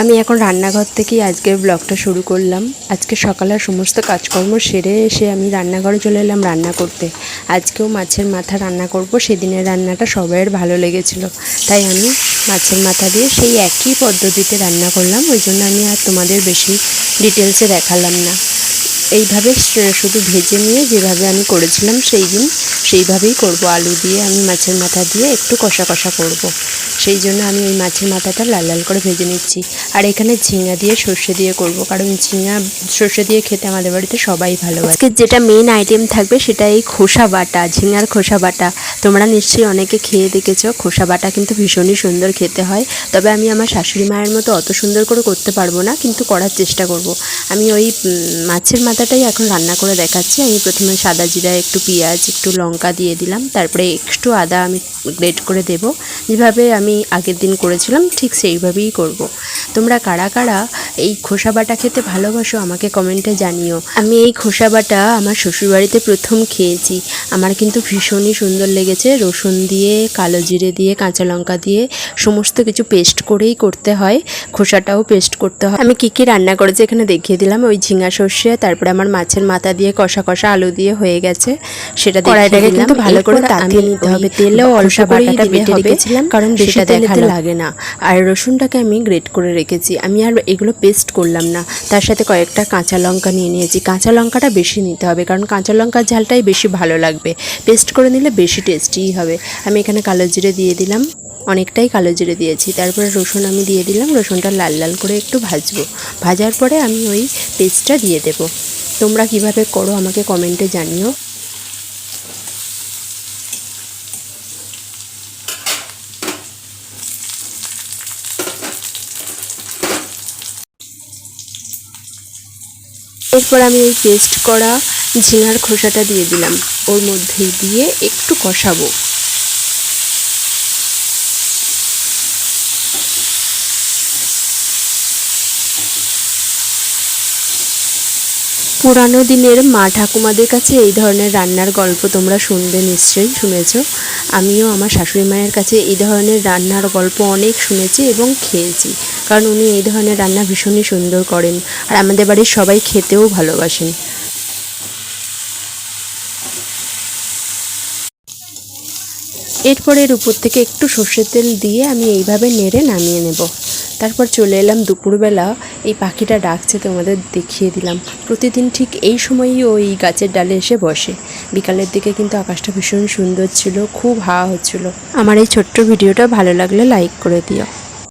আমি এখন রান্নাঘর থেকেই আজকের ব্লগটা শুরু করলাম। আজকে সকালের সমস্ত কাজকর্ম সেরে এসে আমি রান্নাঘরে চলে এলাম রান্না করতে। আজকেও মাছের মাথা রান্না করব, সেদিনের রান্নাটা সবাইয়ের ভালো লেগেছিল। তাই আমি মাছের মাথা দিয়ে সেই একই পদ্ধতিতে রান্না করলাম, ওই জন্য আমি আর তোমাদের বেশি ডিটেলসে দেখালাম না। এইভাবে শুধু ভেজে নিয়ে যেভাবে আমি করেছিলাম, সেই দিন সেইভাবেই করব আলু দিয়ে, আমি মাছের মাথা দিয়ে একটু কষা কষা করব। সেই জন্য আমি ওই মাছের মাথাটা লাল লাল করে ভেজে নিচ্ছি। আর এখানে ঝিঙা দিয়ে সর্ষে দিয়ে করব, কারণ ঝিঙা সর্ষে দিয়ে খেতে আমাদের বাড়িতে সবাই ভালোবাসে। আজকে যেটা মেন আইটেম থাকবে সেটা এই খোসা বাটা, ঝিঙার খোসা বাটা। তোমরা নিশ্চয়ই অনেকে খেয়ে দেখেছ, খোসা বাটা কিন্তু ভীষণই সুন্দর খেতে হয়। তবে আমি আমার শাশুড়ি মায়ের মতো অত সুন্দর করে করতে পারব না, কিন্তু করার চেষ্টা করব। আমি ওই মাছের মাথাটাই এখন রান্না করে দেখাচ্ছি। আমি প্রথমে সাদা জিরা, একটু পেঁয়াজ, একটু লঙ্কা দিয়ে দিলাম। তারপরে একটু আদা আমি গ্রেট করে দেব। যেভাবে আমি আগের দিন করেছিলাম, ঠিক সেইভাবেই করব। তোমরা কারা কারা এই খোসা বাটা খেতে ভালোবাসো, আমাকে কমেন্টে জানিও। আমি এই খোসা বাটা আমার শ্বশুরবাড়িতে প্রথম খেয়েছি। আমার কিন্তু ভীষণই সুন্দর লেগেছে। রসুন দিয়ে কালো জিরে দিয়ে কাঁচা লঙ্কা দিয়ে সমস্ত কিছু পেস্ট করেই করতে হয়। খোসাটাও পেস্ট করতে হয়। আমি কী কী রান্না করেছি এখানে দেখিয়ে দিলাম। ওই ঝিঙা সর্ষে তারপরে আমার মাছের মাথা দিয়ে কষা কষা আলু দিয়ে হয়ে গেছে। সেটা কড়াইটাকে কিন্তু ভালো করে তাতিয়ে নিতে হবে। তেলেও অল্প বাটাটা বেটে রেখেছিলাম। কারণ বেশি তেলে লাগে না। আর রসুনটাকে আমি গ্রেট করে রেখেছি। আমি আর এগুলো পেস্ট করলাম না। তার সাথে কয়েকটা কাঁচা লঙ্কা নিয়ে নিয়েছি। কাঁচা লঙ্কাটা বেশি নিতে হবে। কারণ কাঁচা লঙ্কার ঝালটাই বেশি ভালো লাগবে পেস্ট করে নিলে বেশি টেস্টিই হবে। আমি এখানে কালো জিরে দিয়ে দিলাম। অনেকটাই কালো জিরে দিয়েছি। তারপরে রসুন আমি দিয়ে দিলাম। রসুনটা লাল লাল করে একটু ভাজবো। ভাজার পরে আমি ওই পেস্টটা দিয়ে দেব। তোমরা কীভাবে করো আমাকে কমেন্টে জানিও। এরপর আমি এই পেস্ট করা ঝিঙার খোসাটা দিয়ে দিলাম। ওর মধ্যে দিয়ে একটু কষাবো। পুরানো দিনের মা ঠাকুমাদের কাছে এই ধরনের রান্নার গল্প তোমরা শুনবে নিশ্চয়ই, শুনেছ? আমিও আমার শাশুড়ি মায়ের কাছে এই ধরনের রান্নার গল্প অনেক শুনেছি এবং খেয়েছি, কারণ উনি এই ধরনের রান্না ভীষণই সুন্দর করেন আর আমাদের বাড়ির সবাই খেতেও ভালোবাসেন। এরপর এর উপর থেকে একটু সর্ষের তেল দিয়ে আমি এইভাবে নেড়ে নামিয়ে নেব। তারপর চলে এলাম দুপুরবেলা। এই পাখিটা ডাকছে, তোমাদের দেখিয়ে দিলাম। প্রতিদিন ঠিক এই সময়ই ওই গাছের ডালে এসে বসে। বিকালের দিকে কিন্তু আকাশটা ভীষণ সুন্দর ছিল, খুব হাওয়া হচ্ছিল। আমার এই ছোট্ট ভিডিওটা ভালো লাগলে লাইক করে দিও।